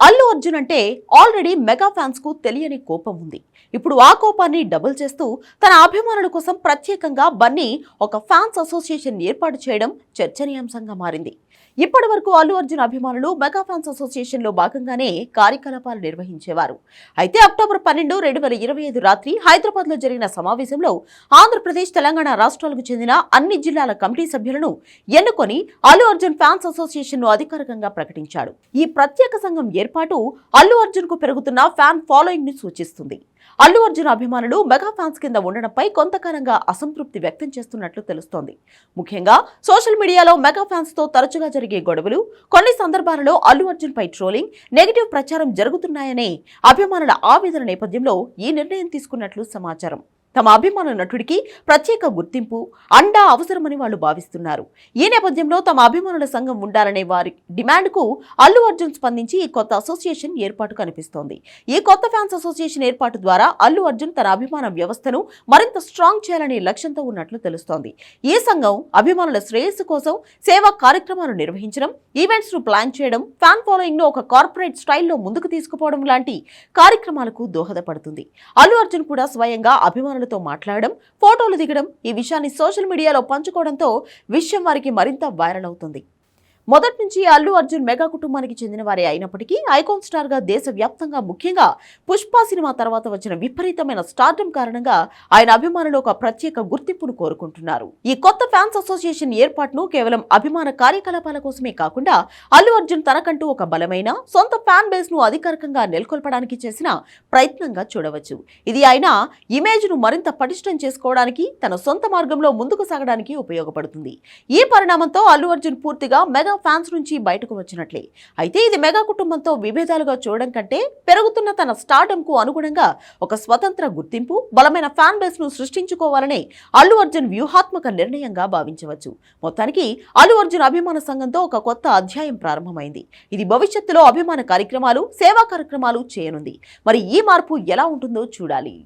అల్లు అర్జున్ అంటే already mega ఫ్యాన్స్కు తెలియని కోపం ఉంది. ఇప్పుడు ఆ కోపాన్ని డబుల్ చేస్తూ తన అభిమానుల కోసం ప్రత్యేకంగా బన్నీ ఒక ఫ్యాన్స్ అసోసియేషన్ ఏర్పాటు చేయడం చర్చనీయాంశంగా మారింది. ఇప్పటి వరకు అల్లు అర్జున్ అభిమానులు మెగా ఫ్యాన్స్ అసోసియేషన్లో భాగంగానే కార్యకలాపాలు నిర్వహించేవారు. అయితే అక్టోబర్ పన్నెండు రెండు వేల ఇరవై ఐదు రాత్రి హైదరాబాద్లో జరిగిన సమావేశంలో ఆంధ్రప్రదేశ్ తెలంగాణ రాష్ట్రాలకు చెందిన అన్ని జిల్లాల కమిటీ సభ్యులను ఎన్నుకొని అల్లు అర్జున్ ఫ్యాన్స్ అసోసియేషన్ను అధికారికంగా ప్రకటించాడు. ఈ ప్రత్యేక సంఘం ఏర్పాటు అల్లు అర్జున్కు పెరుగుతున్న ఫ్యాన్ ఫాలోయింగ్ని సూచిస్తుంది. అల్లు అర్జున్ అభిమానులు మెగా ఫ్యాన్స్ కింద ఉండడంపై కొంతకాలంగా అసంతృప్తి వ్యక్తం చేస్తున్నట్లు తెలుస్తోంది. ముఖ్యంగా సోషల్ మీడియాలో మెగా ఫ్యాన్స్తో తరచుగా జరిగే గొడవలు కొన్ని సందర్భాలలో అల్లు అర్జున్ పై ట్రోలింగ్ నెగిటివ్ ప్రచారం జరుగుతున్నాయనే అభిమానుల ఆవేదన నేపథ్యంలో ఈ నిర్ణయం తీసుకున్నట్లు సమాచారం. తమ అభిమాన నటుడికి ప్రత్యేక గుర్తింపు అండా అవసరమని వాళ్ళు భావిస్తున్నారు. ఈ నేపథ్యంలో తమ అభిమానుల సంఘం ఉండాలనే వారి డిమాండ్కు అల్లు అర్జున్ స్పందించి ఈ కొత్త అసోసియేషన్ ఏర్పాటు కనిపిస్తోంది. ఈ కొత్త ఫ్యాన్స్ అసోసియేషన్ ఏర్పాటు ద్వారా అల్లు అర్జున్ తన అభిమాన వ్యవస్థను మరింత స్ట్రాంగ్ చేయాలనే లక్ష్యంతో ఉన్నట్లు తెలుస్తోంది. ఈ సంఘం అభిమానుల శ్రేయస్సు కోసం సేవా కార్యక్రమాలు నిర్వహించడం ఈవెంట్స్ను ప్లాన్ చేయడం ఫ్యాన్ ఫాలోయింగ్ను ఒక కార్పొరేట్ స్టైల్లో ముందుకు తీసుకుపోవడం లాంటి కార్యక్రమాలకు దోహదపడుతుంది. అల్లు అర్జున్ కూడా స్వయంగా అభిమానులతో మాట్లాడడం ఫోటోలు దిగడం ఈ విషయాన్ని సోషల్ మీడియాలో పంచుకోవడంతో విషయం వారికి మరింత వైరల్ అవుతుంది. మొదటి నుంచి అల్లు అర్జున్ మెగా కుటుంబానికి చెందిన వారే అయినప్పటికీ ఐకాన్ స్టార్గా దేశవ్యాప్తంగా ముఖ్యంగా పుష్ప సినిమా తర్వాత వచ్చిన విపరీతమైన స్టార్డమ్ కారణంగా ఆయన అభిమానులు ఒక ప్రత్యేక గుర్తింపును కోరుకుంటున్నారు. ఈ కొత్త ఫ్యాన్స్ అసోసియేషన్ ఏర్పాటును కేవలం అభిమాన కార్యకలాపాల కోసమే కాకుండా అల్లు అర్జున్ తనకంటూ ఒక బలమైన సొంత ఫ్యాన్ బేస్ను అధికారికంగా నెలకొల్పడానికి చేసిన ప్రయత్నంగా చూడవచ్చు. ఇది ఆయన ఇమేజ్ను మరింత పటిష్టం చేసుకోవడానికి తన సొంత మార్గంలో ముందుకు సాగడానికి ఉపయోగపడుతుంది. ఈ పరిణామంతో అల్లు అర్జున్ పూర్తిగా మెగా ఫ్యాన్స్ నుంచి బయటకు వచ్చినట్లే. అయితే ఇది మెగా కుటుంబంతో విభేదాలుగా చూడడం కంటే పెరుగుతున్న తన స్టార్డమ్కు అనుగుణంగా ఒక స్వతంత్ర గుర్తింపు బలమైన ఫ్యాన్ బేస్ను సృష్టించుకోవాలనే అల్లు అర్జున్ వ్యూహాత్మక నిర్ణయంగా భావించవచ్చు. మొత్తానికి అల్లు అర్జున్ అభిమాన సంఘంతో ఒక కొత్త అధ్యాయం ప్రారంభమైంది. ఇది భవిష్యత్తులో అభిమాన కార్యక్రమాలు సేవా కార్యక్రమాలు చేయనుంది. మరి ఈ మార్పు ఎలా ఉంటుందో చూడాలి.